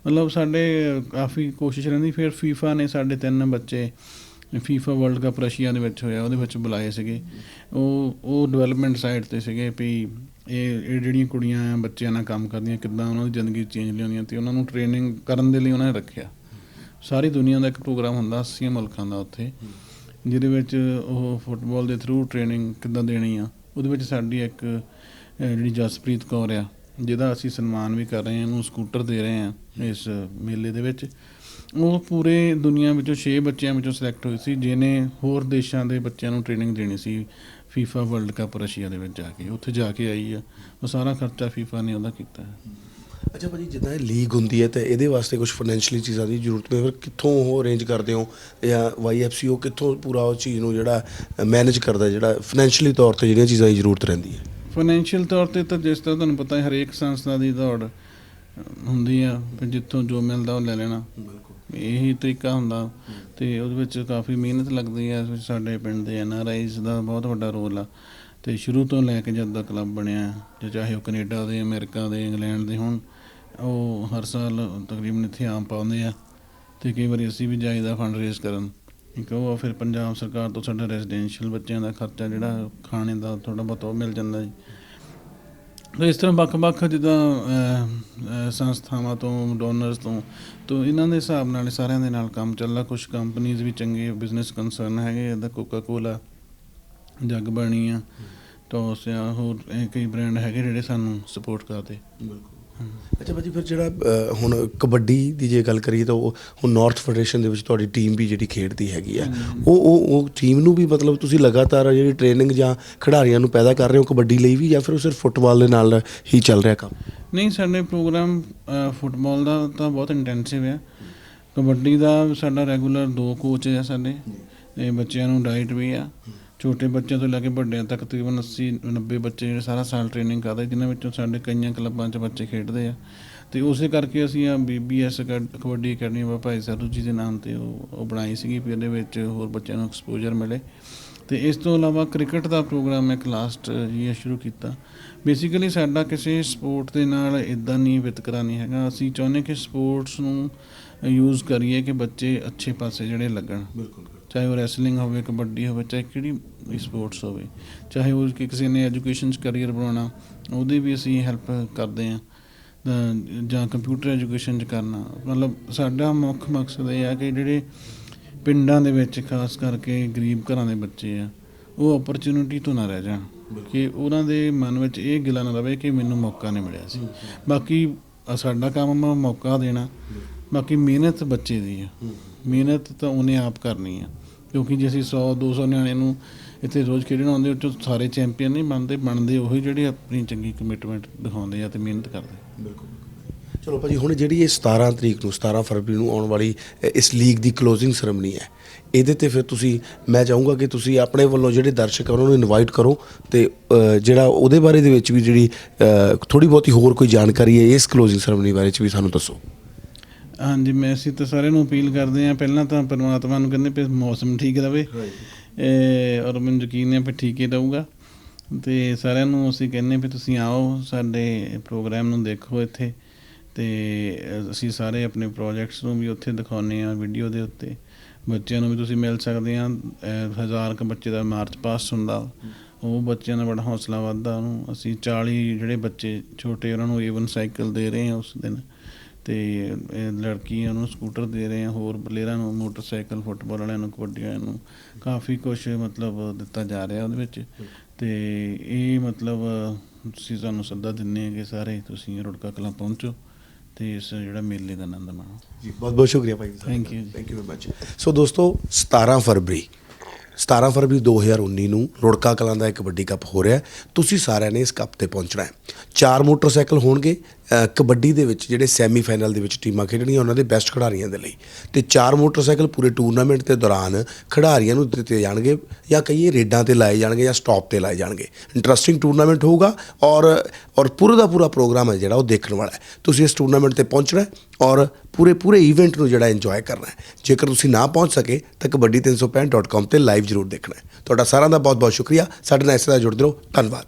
ਮਤਲਬ ਸਾਡੇ ਕਾਫੀ ਕੋਸ਼ਿਸ਼ ਰਹਿੰਦੀ, ਫਿਰ ਫੀਫਾ ਨੇ ਸਾਡੇ ਤਿੰਨ ਬੱਚੇ ਫੀਫਾ ਵਰਲਡ ਕੱਪ ਰਸ਼ੀਆ ਦੇ ਵਿੱਚ ਹੋਇਆ, ਉਹਦੇ ਵਿੱਚ ਬੁਲਾਏ ਸੀਗੇ। ਉਹ ਉਹ ਡਿਵੈਲਪਮੈਂਟ ਸਾਈਡ ਤੇ ਸੀਗੇ ਵੀ ਇਹ ਇਹ ਜਿਹੜੀਆਂ ਕੁੜੀਆਂ ਬੱਚਿਆਂ ਨਾਲ ਕੰਮ ਕਰਦੀਆਂ, ਕਿੱਦਾਂ ਉਹਨਾਂ ਦੀ ਜ਼ਿੰਦਗੀ ਚੇਂਜ ਲਿਆਉਂਦੀਆਂ ਤੇ ਉਹਨਾਂ ਨੂੰ ਟ੍ਰੇਨਿੰਗ ਕਰਨ ਦੇ ਲਈ ਉਹਨਾਂ ਨੇ ਰੱਖਿਆ। ਸਾਰੀ ਦੁਨੀਆ ਦਾ ਇੱਕ ਪ੍ਰੋਗਰਾਮ ਹੁੰਦਾ 80 ਮੁਲਕਾਂ ਦਾ ਉੱਥੇ, ਜਿਹਦੇ ਵਿੱਚ ਉਹ ਫੁੱਟਬਾਲ ਦੇ ਥਰੂ ਟ੍ਰੇਨਿੰਗ ਕਿੱਦਾਂ ਦੇਣੀ ਆ, ਉਹਦੇ ਵਿੱਚ ਸਾਡੀ ਇੱਕ ਜਿਹੜੀ ਜਸਪ੍ਰੀਤ ਕੌਰ ਆ, ਜਿਹਦਾ ਅਸੀਂ ਸਨਮਾਨ ਵੀ ਕਰ ਰਹੇ ਹਾਂ, ਉਹਨੂੰ ਸਕੂਟਰ ਦੇ ਰਹੇ ਹਾਂ ਇਸ ਮੇਲੇ ਦੇ ਵਿੱਚ। ਉਹ ਪੂਰੇ ਦੁਨੀਆ ਵਿੱਚੋਂ 6 ਬੱਚਿਆਂ ਵਿੱਚੋਂ ਸਿਲੈਕਟ ਹੋਈ ਸੀ ਜਿਨੇ ਹੋਰ ਦੇਸ਼ਾਂ ਦੇ ਬੱਚਿਆਂ ਨੂੰ ਟ੍ਰੇਨਿੰਗ ਦੇਣੀ ਸੀ ਫੀਫਾ ਵਰਲਡ ਕੱਪ ਰਸ਼ੀਆ ਦੇ ਵਿੱਚ ਜਾ ਕੇ, ਉੱਥੇ ਜਾ ਕੇ ਆਈ ਆ। ਉਹ ਸਾਰਾ ਖਰਚਾ ਫੀਫਾ ਨੇ ਉਹਦਾ ਕੀਤਾ। ਹੈ ਅੱਛਾ ਭਾਜੀ ਜਿੱਦਾਂ ਇਹ ਲੀਗ ਹੁੰਦੀ ਹੈ ਤੇ ਇਹਦੇ ਵਾਸਤੇ ਕੁਝ ਫਾਈਨੈਂਸ਼ੀਅਲੀ ਚੀਜ਼ਾਂ ਦੀ ਜ਼ਰੂਰਤ ਫਿਰ ਕਿੱਥੋਂ ਉਹ ਅਰੇਂਜ ਕਰਦੇ ਹੋ? ਜਾਂ YFC ਉਹ ਕਿੱਥੋਂ ਪੂਰਾ ਉਹ ਚੀਜ਼ ਨੂੰ ਜਿਹੜਾ ਮੈਨੇਜ ਕਰਦਾ ਜਿਹੜਾ ਫਾਈਨੈਂਸ਼ੀਅਲੀ ਤੌਰ ਤੇ ਜਿਹੜੀਆਂ ਚੀਜ਼ਾਂ ਦੀ ਜ਼ਰੂਰਤ ਰਹਿੰਦੀ ਹੈ? ਫਾਈਨੈਂਸ਼ੀਅਲ ਤੌਰ ਤੇ ਤਾਂ ਜਿਸ ਤਰ੍ਹਾਂ ਤੁਹਾਨੂੰ ਪਤਾ ਹੈ ਹਰੇਕ ਸੰਸਥਾ ਦੀ ਦੌੜ ਹੁੰਦੀ ਆ ਵੀ ਜਿੱਥੋਂ ਜੋ ਮਿਲਦਾ ਉਹ ਲੈ ਲੈਣਾ। ਬਿਲਕੁਲ। ਇਹੀ ਤਰੀਕਾ ਹੁੰਦਾ। ਤੇ ਉਹਦੇ ਵਿੱਚ ਕਾਫੀ ਮਿਹਨਤ ਲੱਗਦੀ ਹੈ ਸਾਡੇ ਪਿੰਡ ਦੇ ਐਨਆਰਆਈਜ਼ ਦਾ ਬਹੁਤ ਵੱਡਾ ਰੋਲ ਆ। ਤੇ ਸ਼ੁਰੂ ਤੋਂ ਲੈ ਕੇ ਜਦ ਦਾ ਕਲੱਬ ਬਣਿਆ ਜੇ ਚਾਹੇ ਉਹ ਕੈਨੇਡਾ ਦੇ ਅਮਰੀਕਾ ਦੇ ਇੰਗਲੈਂਡ ਦੇ ਹੋਣ ਉਹ ਹਰ ਸਾਲ ਤਕਰੀਬਨ ਇੱਥੇ ਆਮ ਪਾਉਂਦੇ ਆ ਤੇ ਕਈ ਵਾਰੀ ਅਸੀਂ ਵੀ ਜਾਈਦਾ ਫੰਡ ਰੇਜ਼ ਕਰਨ। ਇੱਕ ਉਹ ਫਿਰ ਪੰਜਾਬ ਸਰਕਾਰ ਤੋਂ ਸਾਡਾ ਰੈਜ਼ੀਡੈਂਸ਼ੀਅਲ ਬੱਚਿਆਂ ਦਾ ਖਰਚਾ ਜਿਹੜਾ ਖਾਣੇ ਦਾ ਥੋੜਾ ਬਹੁਤ ਉਹ ਮਿਲ ਜਾਂਦਾ ਜੀ। ਤੇ ਇਸ ਤਰ੍ਹਾਂ ਵੱਖ-ਵੱਖ ਜਿੱਦਾਂ ਸੰਸਥਾਵਾਂ ਤੋਂ ਡੋਨਰਸ ਤੋਂ ਤੋਂ ਇਹਨਾਂ ਦੇ ਹਿਸਾਬ ਨਾਲ ਸਾਰਿਆਂ ਦੇ ਨਾਲ ਕੰਮ ਚੱਲਦਾ। ਕੁਝ ਕੰਪਨੀਆਂ ਵੀ ਚੰਗੇ ਬਿਜ਼ਨਸ ਕੰਸਰਨ ਹੈਗੇ ਇਹਦਾ ਕੋਕਾ ਕੋਲਾ ਜਗ ਬਾਣੀ ਆ ਟੋਸ ਆ ਹੋਰ ਕਈ ਬ੍ਰਾਂਡ ਹੈਗੇ ਜਿਹੜੇ ਸਾਨੂੰ ਸਪੋਰਟ ਕਰਦੇ। ਬਿਲਕੁਲ। ਅੱਛਾ ਭਾਜੀ ਫਿਰ ਜਿਹੜਾ ਅ, ਹੁਣ ਕਬੱਡੀ ਦੀ ਜੇ ਗੱਲ ਕਰੀਏ ਤਾਂ ਉਹ ਹੁਣ ਨਾਰਥ ਫੈਡਰੇਸ਼ਨ ਦੇ ਵਿੱਚ ਤੁਹਾਡੀ ਟੀਮ ਵੀ ਜਿਹੜੀ ਖੇਡਦੀ ਹੈਗੀ ਆ ਉਹ ਉਹ ਉਹ ਟੀਮ ਨੂੰ ਵੀ ਮਤਲਬ ਤੁਸੀਂ ਲਗਾਤਾਰ ਜਿਹੜੀ ਟ੍ਰੇਨਿੰਗ ਜਾਂ ਖਿਡਾਰੀਆਂ ਨੂੰ ਪੈਦਾ ਕਰ ਰਹੇ ਹੋ ਕਬੱਡੀ ਲਈ ਵੀ ਜਾਂ ਫਿਰ ਉਹ ਸਿਰਫ ਫੁੱਟਬਾਲ ਦੇ ਨਾਲ ਹੀ ਚੱਲ ਰਿਹਾ ਕੰਮ? ਨਹੀਂ ਸਾਡੇ ਪ੍ਰੋਗਰਾਮ ਫੁੱਟਬਾਲ ਦਾ ਤਾਂ ਬਹੁਤ ਇੰਟੈਂਸਿਵ ਆ। ਕਬੱਡੀ ਦਾ ਸਾਡਾ ਰੈਗੂਲਰ ਦੋ ਕੋਚ ਆ ਸਾਡੇ ਤੇ ਬੱਚਿਆਂ ਨੂੰ ਡਾਈਟ ਵੀ ਆ। ਛੋਟੇ ਬੱਚਿਆਂ ਤੋਂ ਲੈ ਕੇ ਵੱਡਿਆਂ ਤੱਕ ਤਕਰੀਬਨ 80 90 ਬੱਚੇ ਜਿਹੜੇ ਸਾਰਾ ਸਾਲ ਟ੍ਰੇਨਿੰਗ ਕਰਦੇ, ਜਿਨ੍ਹਾਂ ਵਿੱਚੋਂ ਸਾਡੇ ਕਈਆਂ ਕਲੱਬਾਂ 'ਚ ਬੱਚੇ ਖੇਡਦੇ ਆ। ਤੇ ਉਸੇ ਕਰਕੇ ਅਸੀਂ ਆ ਬੀਬੀਐਸ ਕਬੱਡੀ ਅਕੈਡਮੀ ਬਾਬਾ ਭਾਈ ਸਾਹਿਬ ਜੀ ਦੇ ਨਾਮ ਤੇ ਉਹ ਬਣਾਈ ਸੀਗੀ, ਵੀ ਇਹਦੇ ਵਿੱਚ ਹੋਰ ਬੱਚਿਆਂ ਨੂੰ ਐਕਸਪੋਜ਼ਰ ਮਿਲੇ। ਤੇ ਇਸ ਤੋਂ ਇਲਾਵਾ ਕ੍ਰਿਕਟ ਦਾ ਪ੍ਰੋਗਰਾਮ ਇੱਕ ਲਾਸਟ ਇਹ ਸ਼ੁਰੂ ਕੀਤਾ। ਬੇਸਿਕਲੀ ਸਾਡਾ ਕਿਸੇ ਸਪੋਰਟ ਦੇ ਨਾਲ ਇਦਾਂ ਨਹੀਂ, ਵਿਤਕਰਾ ਨਹੀਂ ਹੈਗਾ। ਅਸੀਂ ਚਾਹੁੰਦੇ ਕਿ ਸਪੋਰਟਸ ਨੂੰ ਯੂਜ਼ ਕਰੀਏ, ਕਿ ਬੱਚੇ ਅੱਛੇ ਪਾਸੇ ਜਿਹੜੇ ਲੱਗਣ। ਬਿਲਕੁਲ। ਚਾਹੇ ਉਹ ਰੈਸਲਿੰਗ ਹੋਵੇ ਕਬੱਡੀ ਹੋਵੇ ਚਾਹੇ ਕਿਹੜੀ ਸਪੋਰਟਸ ਹੋਵੇ ਚਾਹੇ ਉਹ ਕਿਸੇ ਨੇ ਐਜੂਕੇਸ਼ਨ ਚ ਕੈਰੀਅਰ ਬਣਾਉਣਾ ਉਹਦੀ ਵੀ ਅਸੀਂ ਹੈਲਪ ਕਰਦੇ ਆ ਜਾਂ ਕੰਪਿਊਟਰ ਐਜੂਕੇਸ਼ਨ ਚ ਕਰਨਾ। ਮਤਲਬ ਸਾਡਾ ਮੁੱਖ ਮਕਸਦ ਇਹ ਆ ਕਿ ਜਿਹੜੇ ਪਿੰਡਾਂ ਦੇ ਵਿੱਚ ਖਾਸ ਕਰਕੇ ਗਰੀਬ ਘਰਾਂ ਦੇ ਬੱਚੇ ਆ ਉਹ ਓਪਰਚੁਨਿਟੀ ਤੋਂ ਨਾ ਰਹਿ ਜਾਣ। ਕਿ ਉਹਨਾਂ ਦੇ ਮਨ ਵਿੱਚ ਇਹ ਗਿਲਾ ਨਾ ਰਵੇ ਕਿ ਮੈਨੂੰ ਮੌਕਾ ਨਹੀਂ ਮਿਲਿਆ ਸੀ। ਬਾਕੀ ਸਾਡਾ ਕੰਮ ਮੌਕਾ ਦੇਣਾ ਬਾਕੀ ਮਿਹਨਤ ਬੱਚੇ ਦੀ ਆ। ਮਿਹਨਤ ਤਾਂ ਉਹਨੇ ਆਪ ਕਰਨੀ ਆ। ਕਿਉਂਕਿ ਜੇ ਅਸੀਂ 100 200 ਨਿਆਣੇ ਨੂੰ ਇੱਥੇ ਰੋਜ਼ ਖੇਡਣ ਆਉਂਦੇ ਉਹ 'ਚੋਂ ਸਾਰੇ ਚੈਂਪੀਅਨ ਨਹੀਂ ਬਣਦੇ ਬਣਦੇ ਉਹੀ ਜਿਹੜੇ ਆਪਣੀ ਚੰਗੀ ਕਮਿਟਮੈਂਟ ਦਿਖਾਉਂਦੇ ਆ ਤੇ ਮਿਹਨਤ ਕਰਦੇ ਬਿਲਕੁਲ ਚਲੋ ਭਾਜੀ, ਹੁਣ ਜਿਹੜੀ ਇਹ 17 ਤਰੀਕ ਨੂੰ 17 ਫਰਵਰੀ ਨੂੰ ਆਉਣ ਵਾਲੀ ਇਸ ਲੀਗ ਦੀ ਕਲੋਜ਼ਿੰਗ ਸੈਰੇਮਨੀ ਹੈ, ਇਹਦੇ ਤੇ ਫਿਰ ਤੁਸੀਂ, ਮੈਂ ਚਾਹੂੰਗਾ ਕਿ ਤੁਸੀਂ ਆਪਣੇ ਵੱਲੋਂ ਜਿਹੜੇ ਦਰਸ਼ਕ ਆ, ਉਹਨਾਂ ਨੂੰ ਇਨਵਾਈਟ ਕਰੋ ਤੇ ਜਿਹੜਾ ਉਹਦੇ ਬਾਰੇ ਦੇ ਵਿੱਚ ਵੀ ਜਿਹੜੀ ਥੋੜੀ ਬਹੁਤੀ ਹੋਰ ਕੋਈ ਜਾਣਕਾਰੀ ਹੈ, ਇਸ ਕਲੋਜ਼ਿੰਗ ਸੈਰੇਮਨੀ ਬਾਰੇ ਚ ਵੀ ਸਾਨੂੰ ਦੱਸੋ। ਹਾਂਜੀ ਮੈਂ ਅਸੀਂ ਤਾਂ ਸਾਰਿਆਂ ਨੂੰ ਅਪੀਲ ਕਰਦੇ ਹਾਂ ਪਹਿਲਾਂ ਤਾਂ ਪਰਮਾਤਮਾ ਨੂੰ ਕਹਿੰਦੇ ਵੀ ਮੌਸਮ ਠੀਕ ਰਵੇ। ਇਹ ਔਰ ਮੈਨੂੰ ਯਕੀਨ ਹੈ ਵੀ ਠੀਕ ਹੀ ਰਹੂਗਾ। ਤੇ ਸਾਰਿਆਂ ਨੂੰ ਅਸੀਂ ਕਹਿੰਨੇ ਵੀ ਤੁਸੀਂ ਆਓ ਸਾਡੇ ਪ੍ਰੋਗਰਾਮ ਨੂੰ ਦੇਖੋ ਇੱਥੇ। ਤੇ ਅਸੀਂ ਸਾਰੇ ਆਪਣੇ ਪ੍ਰੋਜੈਕਟਸ ਨੂੰ ਵੀ ਉੱਥੇ ਦਿਖਾਉਂਦੇ ਆ ਵੀਡੀਓ ਦੇ ਉੱਤੇ। ਬੱਚਿਆਂ ਨੂੰ ਵੀ ਤੁਸੀਂ ਮਿਲ ਸਕਦੇ ਆ ਹਜ਼ਾਰ ਕ ਬੱਚੇ ਦਾ ਮਾਰਚ ਪਾਸਟ ਹੁੰਦਾ। ਉਹ ਬੱਚਿਆਂ ਦਾ ਬੜਾ ਹੌਸਲਾ ਵੱਧਦਾ। ਉਹਨੂੰ ਅਸੀਂ 40 ਜਿਹੜੇ ਬੱਚੇ ਛੋਟੇ ਉਹਨਾਂ ਨੂੰ ਏਵਨ ਸਾਈਕਲ ਦੇ ਰਹੇ ਆ ਉਸ ਦਿਨ। ਤੇ ਲੜਕੀਆਂ ਨੂੰ ਸਕੂਟਰ ਦੇ ਰਹੇ ਆ ਹੋਰ ਪਲੇਅਰਾਂ ਨੂੰ ਮੋਟਰਸਾਈਕਲ ਫੁੱਟਬਾਲ ਵਾਲਿਆਂ ਨੂੰ ਕਬੱਡੀ ਵਾਲਿਆਂ ਨੂੰ ਕਾਫੀ ਕੁਝ ਮਤਲਬ ਦਿੱਤਾ ਜਾ ਰਿਹਾ ਉਹਦੇ ਵਿੱਚ। ਤੇ ਇਹ ਮਤਲਬ ਤੁਸੀਂ ਸਾਨੂੰ ਸੱਦਾ ਦਿੰਨੇ ਆ ਕਿ ਸਾਰੇ ਤੁਸੀਂ ਰੁੜਕਾ ਕਲਾਂ ਪਹੁੰਚੋ ਤੇ ਇਸ ਜਿਹੜਾ ਮੇਲੇ ਦਾ ਆਨੰਦ ਮਾਣੋ। ਜੀ ਬਹੁਤ ਬਹੁਤ ਸ਼ੁਕਰੀਆ ਭਾਈ Thank you ਜੀ। Thank you very much so ਦੋਸਤੋ 17 ਫਰਵਰੀ 17 ਫਰਵਰੀ 2019 ਨੂੰ ਰੁੜਕਾ ਕਲਾਂ ਦਾ ਇੱਕ ਕਬੱਡੀ ਕੱਪ ਹੋ ਰਿਹਾ। ਤੁਸੀਂ ਸਾਰਿਆਂ ਨੇ ਇਸ ਕੱਪ ਤੇ ਪਹੁੰਚਣਾ ਹੈ। ਚਾਰ ਮੋਟਰਸਾਈਕਲ ਹੋਣਗੇ ਕਬੱਡੀ ਦੇ ਵਿੱਚ ਜਿਹੜੇ ਸੈਮੀਫਾਈਨਲ ਦੇ ਵਿੱਚ ਟੀਮਾਂ ਖੇਡਣੀਆਂ ਉਹਨਾਂ ਦੇ ਬੈਸਟ ਖਿਡਾਰੀਆਂ ਦੇ ਲਈ। ਤੇ ਚਾਰ ਮੋਟਰਸਾਈਕਲ ਪੂਰੇ ਟੂਰਨਾਮੈਂਟ ਦੇ ਦੌਰਾਨ ਖਿਡਾਰੀਆਂ ਨੂੰ ਦਿੱਤੇ ਜਾਣਗੇ ਜਾਂ ਕਹੀਏ ਰੇਡਾਂ ਤੇ ਲਾਏ ਜਾਣਗੇ ਜਾਂ ਸਟਾਪ ਤੇ ਲਾਏ ਜਾਣਗੇ। ਇੰਟਰਸਟਿੰਗ ਟੂਰਨਾਮੈਂਟ ਹੋਊਗਾ ਔਰ ਔਰ ਪੂਰਾ ਦਾ ਪੂਰਾ ਪ੍ਰੋਗਰਾਮ ਹੈ ਜਿਹੜਾ ਉਹ ਦੇਖਣ ਵਾਲਾ ਹੈ। ਤੁਸੀਂ ਇਸ ਟੂਰਨਾਮੈਂਟ ਤੇ ਪਹੁੰਚਣਾ ਔਰ ਪੂਰੇ ਪੂਰੇ ਇਵੈਂਟ ਨੂੰ ਜਿਹੜਾ ਇੰਜੋਏ ਕਰਨਾ ਹੈ। ਜੇਕਰ ਤੁਸੀਂ ਨਾ ਪਹੁੰਚ ਸਕੇ ਤਾਂ ਕਬੱਡੀ365.com ਤੇ ਲਾਈਵ ਜ਼ਰੂਰ ਦੇਖਣਾ ਹੈ। ਤੁਹਾਡਾ ਸਾਰਿਆਂ ਦਾ ਬਹੁਤ ਬਹੁਤ ਸ਼ੁਕਰੀਆ। ਸਾਡੇ ਨਾਲ ਇਸੇ ਤਰ੍ਹਾਂ ਜੁੜਦੇ ਰਹੋ। ਧੰਨਵਾਦ।